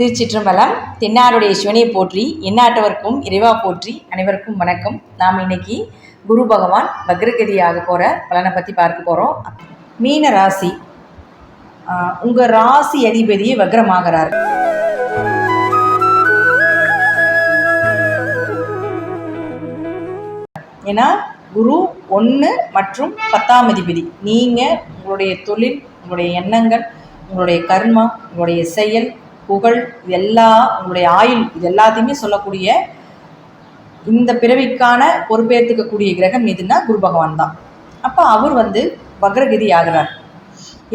திருச்சிற்றம்பலம் தென்னாருடைய சிவனை போற்றி எந்நாட்டவர்க்கும் இறைவா போற்றி அனைவருக்கும் வணக்கம். நாம் இன்னைக்கு குரு பகவான் வக்ரகதியாக போகிற பலனை பற்றி பார்க்க போகிறோம் மீன ராசி உங்கள் ராசி அதிபதியை வக்ரமாகிறார். ஏன்னா குரு ஒன்று மற்றும் பத்தாம் அதிபதி. நீங்கள் உங்களுடைய தொழில் உங்களுடைய எண்ணங்கள் உங்களுடைய கர்மா உங்களுடைய செயல் புகழ் இது எல்லா உங்களுடைய ஆயுள் இது எல்லாத்தையுமே சொல்லக்கூடிய இந்த பிறவிக்கான பொறுப்பேற்றுக்கக்கூடிய கிரகம் எதுனா குரு பகவான் தான். அப்போ அவர் வந்து வக்ரகிரி ஆகிறார்.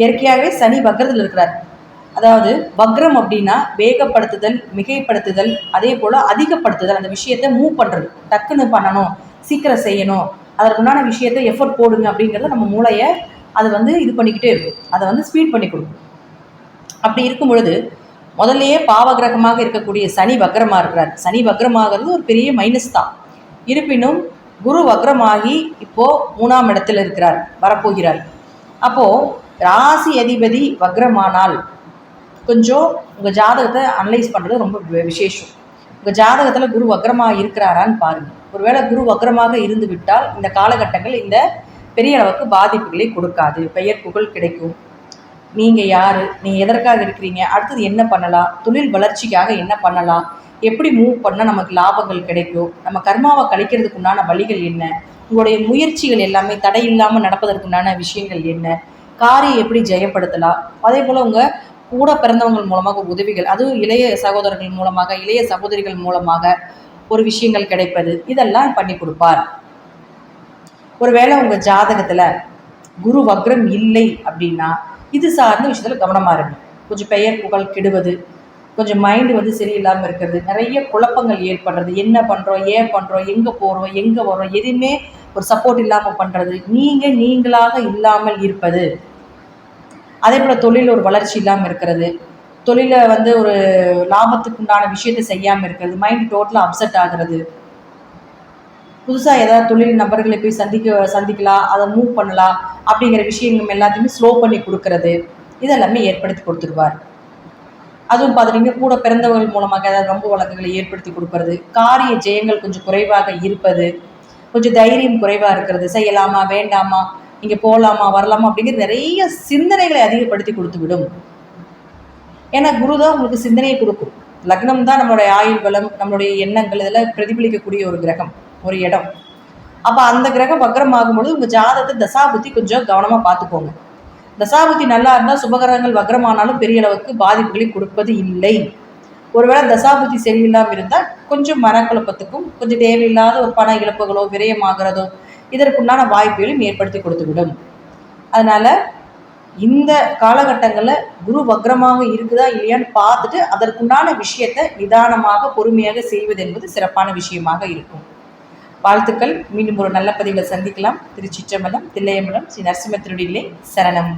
இயற்கையாகவே சனி வக்ரத்தில் இருக்கிறார். அதாவது வக்ரம் அப்படின்னா வேகப்படுத்துதல் மிகைப்படுத்துதல் அதே போல் அதிகப்படுத்துதல் அந்த விஷயத்தை மூவ் பண்ணுறது டக்குன்னு பண்ணணும் சீக்கிரம் செய்யணும் அதற்குண்டான விஷயத்தை எஃபர்ட் போடுங்க அப்படிங்கிறத நம்ம மூளையை அது வந்து இது பண்ணிக்கிட்டே இருக்கும். அதை வந்து ஸ்பீட் பண்ணி கொடுக்கும். அப்படி இருக்கும் பொழுது முதல்லையே பாவகிரகமாக இருக்கக்கூடிய சனி வக்ரமாக இருக்கிறார். சனி வக்ரமாகிறது ஒரு பெரிய மைனஸ் தான். இருப்பினும் குரு வக்ரமாகி இப்போது மூணாம் இடத்தில் இருக்கிறார் வரப்போகிறார். அப்போது ராசி அதிபதி வக்ரமானால் கொஞ்சம் உங்கள் ஜாதகத்தை அனலைஸ் பண்ணுறது ரொம்ப விசேஷம். உங்கள் ஜாதகத்தில் குரு வக்ரமாக இருக்கிறாரான்னு பாருங்கள் ஒருவேளை குரு வக்ரமாக இருந்து விட்டால் இந்த காலகட்டங்கள் இந்த பெரிய அளவுக்கு பாதிப்புகளை கொடுக்காது. பெயர் புகழ் கிடைக்கும். நீங்கள் யார்? நீங்கள் எதற்காக இருக்கிறீங்க? அடுத்தது என்ன பண்ணலாம்? தொழில் வளர்ச்சிக்காக என்ன பண்ணலாம்? எப்படி மூவ் பண்ணால் நமக்கு லாபங்கள் கிடைக்கும்? நம்ம கர்மாவை கழிக்கிறதுக்கு உண்டான வழிகள் என்ன? உங்களுடைய முயற்சிகள் எல்லாமே தடை இல்லாமல் நடப்பதற்குண்டான விஷயங்கள் என்ன? காரியை எப்படி ஜெயப்படுத்தலாம்? அதே போல் உங்கள் கூட பிறந்தவங்கள் மூலமாக ஒரு உதவிகள் அதுவும் இளைய சகோதரர்கள் மூலமாக இளைய சகோதரிகள் மூலமாக ஒரு விஷயங்கள் கிடைப்பது. இதெல்லாம் பண்ணி கொடுப்பார். ஒருவேளை உங்கள் ஜாதகத்தில் குரு வக்ரம் இல்லை அப்படின்னா இது சார்ந்த விஷயத்தில் கவனமாக இருங்க. கொஞ்சம் பெயர் புகழ் கெடுவது கொஞ்சம் மைண்டு வந்து சரியில்லாமல் இருக்கிறது நிறைய குழப்பங்கள் ஏற்படுறது. என்ன பண்ணுறோம் ஏன் பண்ணுறோம் எங்கே போகிறோம் எங்கே வரோம் எதுவுமே ஒரு சப்போர்ட் இல்லாமல் பண்ணுறது நீங்கள் நீங்களாக இல்லாமல் இருப்பது. அதே போல் தொழில் ஒரு வளர்ச்சி இல்லாமல் இருக்கிறது. தொழிலை வந்து ஒரு லாபத்துக்கு உண்டான விஷயத்தை செய்யாமல் இருக்கிறது. மைண்ட் டோட்டலாக அப்செட் ஆகிறது. புதுசாக ஏதாவது தொழில் நபர்களை போய் சந்திக்க சந்திக்கலாம் அதை மூவ் பண்ணலாம் அப்படிங்கிற விஷயங்கள் எல்லாத்தையுமே ஸ்லோ பண்ணி கொடுக்கறது. இதெல்லாமே ஏற்படுத்தி கொடுத்துருவார். அதுவும் பார்த்துட்டிங்க கூட பிறந்தவர்கள் மூலமாக ஏதாவது ரொம்ப வழக்குகளை ஏற்படுத்தி கொடுக்கறது காரிய ஜெயங்கள் கொஞ்சம் குறைவாக இருப்பது கொஞ்சம் தைரியம் குறைவாக இருக்கிறது. செய்யலாமா வேண்டாமா இங்கே போகலாமா வரலாமா அப்படிங்கிற நிறைய சிந்தனைகளை அதிகப்படுத்தி கொடுத்து விடும். ஏன்னா குரு தான் உங்களுக்கு சிந்தனையை கொடுக்கும். லக்னம் தான் நம்மளுடைய ஆயுள் பலம் நம்மளுடைய எண்ணங்கள் இதெல்லாம் பிரதிபலிக்கக்கூடிய ஒரு கிரகம். ஒரு இடம். அப்போ அந்த கிரகம் வக்ரம் ஆகும்பொழுது உங்கள் ஜாதகத்தை தசாபுத்தி கொஞ்சம் கவனமாக பார்த்துக்கோங்க. தசாபுத்தி நல்லா இருந்தால் சுபகிரகங்கள் வக்ரமானாலும் பெரிய அளவுக்கு பாதிப்புகளை கொடுப்பது இல்லை. ஒருவேளை தசாபுத்தி சரியில்லாமல் இருந்தால் கொஞ்சம் மனக்குழப்பத்துக்கும் கொஞ்சம் தேவையில்லாத ஒரு பண இழப்புகளோ விரயமாகிறதோ இதற்குண்டான வாய்ப்புகளையும் ஏற்படுத்தி கொடுத்துவிடும். அதனால் இந்த காலகட்டங்களில் குரு வக்ரமாக இருக்குதா இல்லையான்னு பார்த்துட்டு அதற்குண்டான விஷயத்தை நிதானமாக பொறுமையாக செய்வது என்பது சிறப்பான விஷயமாக இருக்கும். வாழ்த்துக்கள். மீண்டும் ஒரு நல்ல பதிவில் சந்திக்கலாம். திருச்சிற்றம்பலம் தில்லையம்பலம் ஸ்ரீ நரசிம்மத்திருடிலே சரணம்.